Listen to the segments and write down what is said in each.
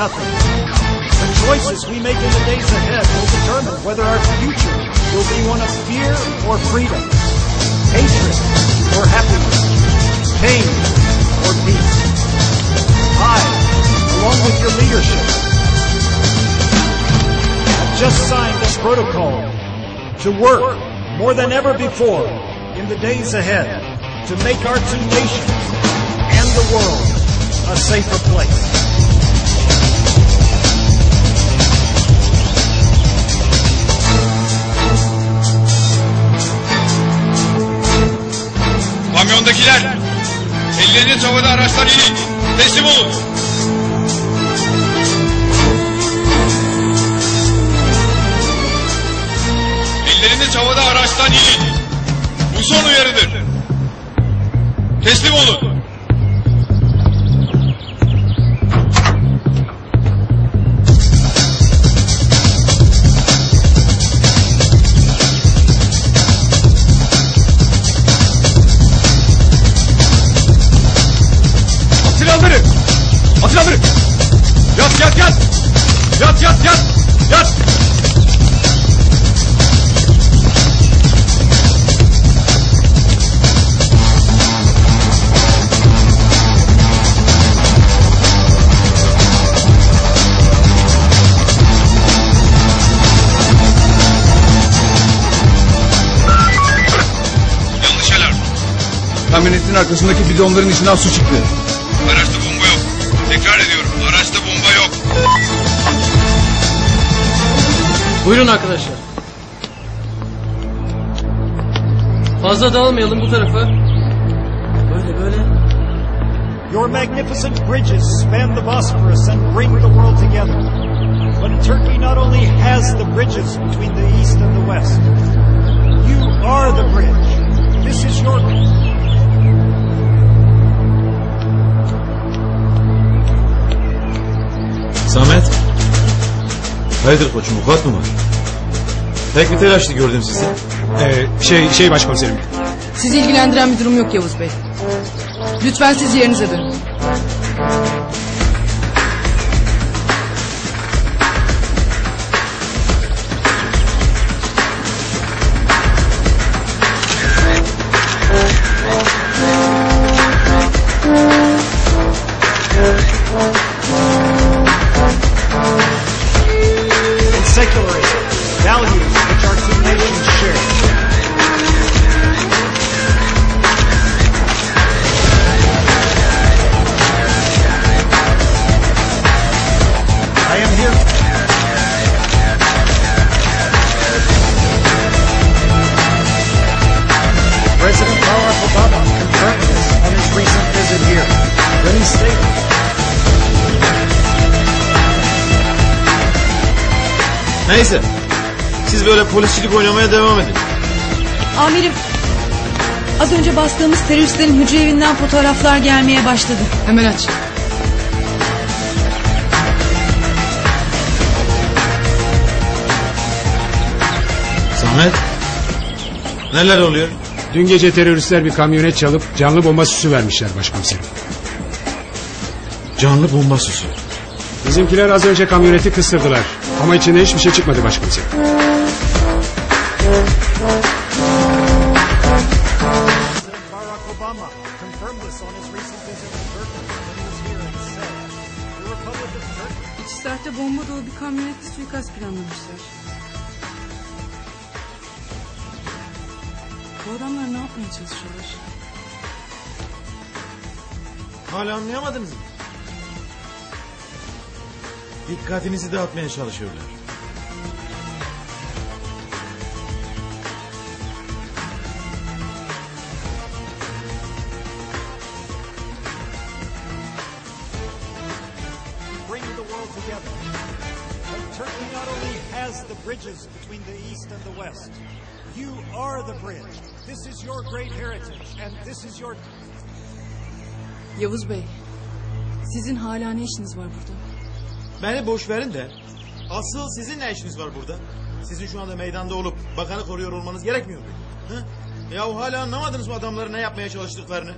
nothing. The choices we make in the days ahead will determine whether our future will be one of fear or freedom, hatred or happiness, pain or peace. I, along with your leadership, have just signed this protocol to work more than ever before in the days ahead to make our two nations and the world a safer place. Kamyondakiler elleriniz havada araçtan inin. Teslim olun. Elleriniz havada araçtan inin. Bu son uyarıdır. Teslim olun. Kamyonetin arkasındaki bidonların içinden su çıktı. Araçta bomba yok. Tekrar ediyorum. Araçta bomba yok. Buyurun arkadaşlar. Fazla dağılmayalım bu tarafa. Böyle böyle. Your magnificent bridges span the Bosporus and bring the world together. But Turkey not only has the bridges between the east and the west, you are the bridge. This is your Samet. Hayırdır koçum vukuat mı var? Pek bir telaşlı gördüm sizi. Ee, şey şey başkomiserim. Sizi ilgilendiren bir durum yok Yavuz Bey. Lütfen siz yerinize dönün. I am here. President Barack Obama confirmed this on his recent visit here. When he stated, Neyse. Siz böyle polisçilik oynamaya devam edin. Amirim. Az önce bastığımız teröristlerin hücre evinden fotoğraflar gelmeye başladı. Hemen aç. Samet. Neler oluyor? Dün gece teröristler bir kamyonet çalıp canlı bomba süsü vermişler başkomiserim. Canlı bomba süsü. Bizimkiler az önce kamyoneti kıstırdılar. Ama içinde hiçbir şey çıkmadı başkomiserim. İç saatte bomba dolu bir kamyonette suikast planlamışlar. Bu adamlar ne yapmaya çalışıyorlar? Hala anlayamadınız mı? Dikkatinizi dağıtmaya çalışıyorlar. bring the world together. But Turkey not only has the bridges between the east and the west, you are the bridge. This is your great heritage, and this is your Yavuz Bey, sizin hala ne işiniz var burada? Beni boş verin de asıl sizin ne işiniz var burada? Sizin şu anda meydanda olup bakanı koruyor olmanız gerekmiyor mu? Hı? Ya hala anlamadınız mı adamların ne yapmaya çalıştıklarını?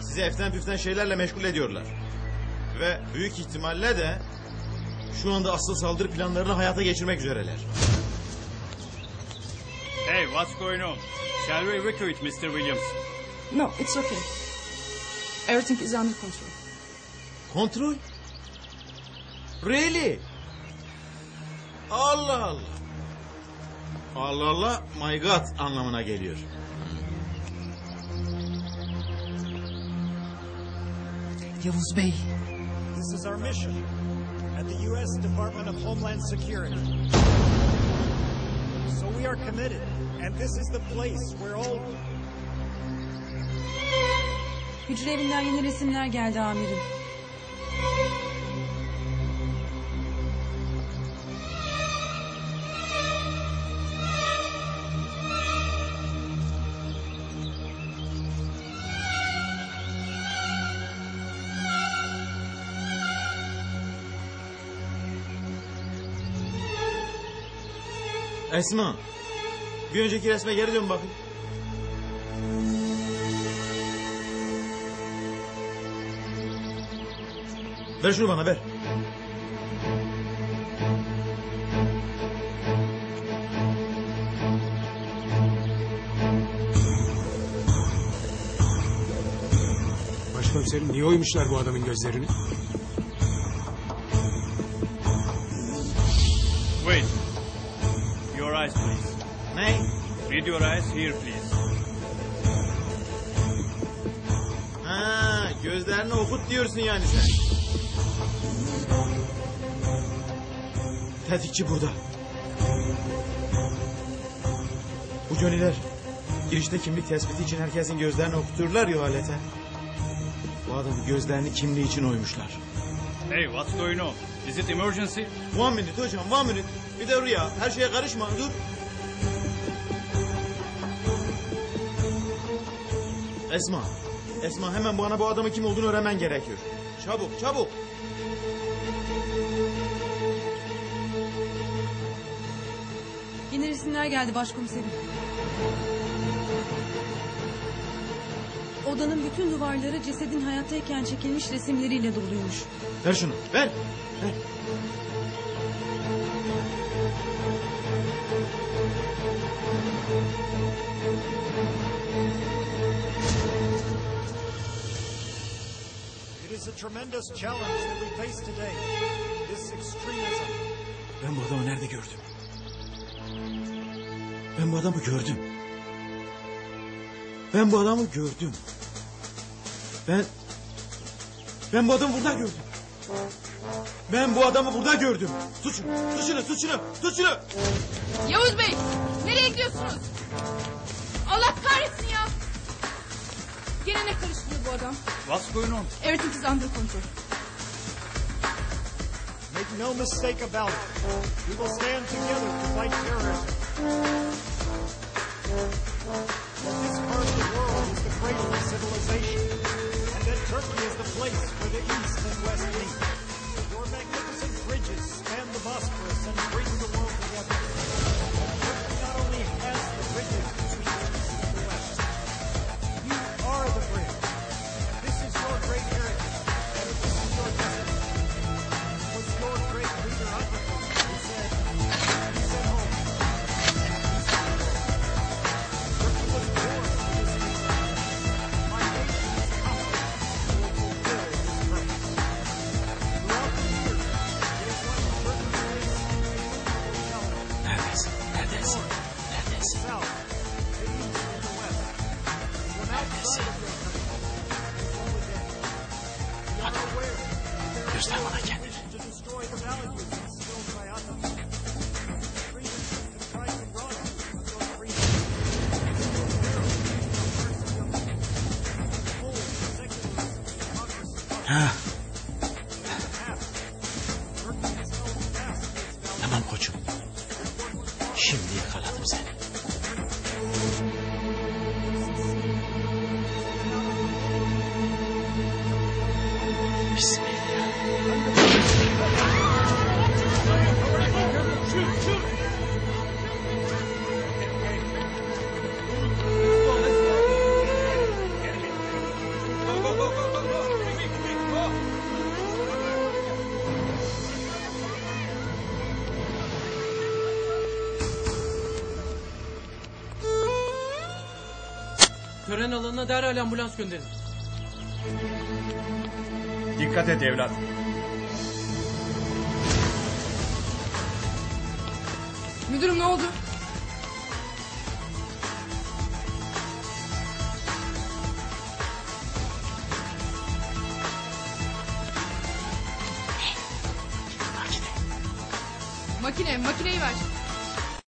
Sizi eften püften şeylerle meşgul ediyorlar. Ve büyük ihtimalle de Şu anda asıl saldırı planlarını hayata geçirmek üzereler. Hey, what's going on? Shall we evacuate Mr. Williams? No, it's okay. Everything is under control. Kontrol? Really? Allah Allah. Allah Allah my god anlamına geliyor. Yavuz Bey. This is our mission at the U.S. Department of Homeland Security. So we are committed, and this is the place where all Hücre evinden yeni resimler geldi amirim. Esma. Bir önceki resme geri dön bakayım. Ver şunu bana ver. Başkomiserim niye oymuşlar bu adamın gözlerini? Wait. Your eyes, please. Ne? Read your eyes here, please. Ha, gözlerini okut diyorsun yani sen. Tetikçi burada. Bu Johnny'ler girişte kimlik tespiti için herkesin gözlerini okuturlar ya alete. Bu adamın gözlerini kimliği için oymuşlar. Hey, what's going on? Is it emergency? One minute hocam one minute. Bir de Rüya her şeye karışma dur. Esma. Esma hemen bana bu adamın kim olduğunu öğrenmen gerekiyor. Çabuk çabuk. Yeni resimler geldi başkomiserim. Odanın bütün duvarları cesedin hayattayken çekilmiş resimleriyle doluymuş. Ver şunu ver. ver. it is a tremendous challenge that we face today. This extremism. Ben bu adamı nerede gördüm? Ben bu adamı gördüm. Ben bu adamı gördüm. Ben... Ben bu adamı burada gördüm. Ben bu adamı burada gördüm. Tut şunu, tut şunu, tut şunu, tut şunu. Yavuz Bey! Nereye gidiyorsunuz? Allah kahretsin ya! Gene ne karıştırıyor bu adam? What's going on? Everything is under control. Make no mistake about it. We will stand together to fight terrorism. This part of the world is the cradle of civilization, Turkey is the place where the East and West meet. Fast to its values. tamam koçum. Şimdi yakaladım seni. Tören alanına derhal ambulans gönderin. Dikkat et evlat. Müdürüm ne oldu? Makine, makineyi ver.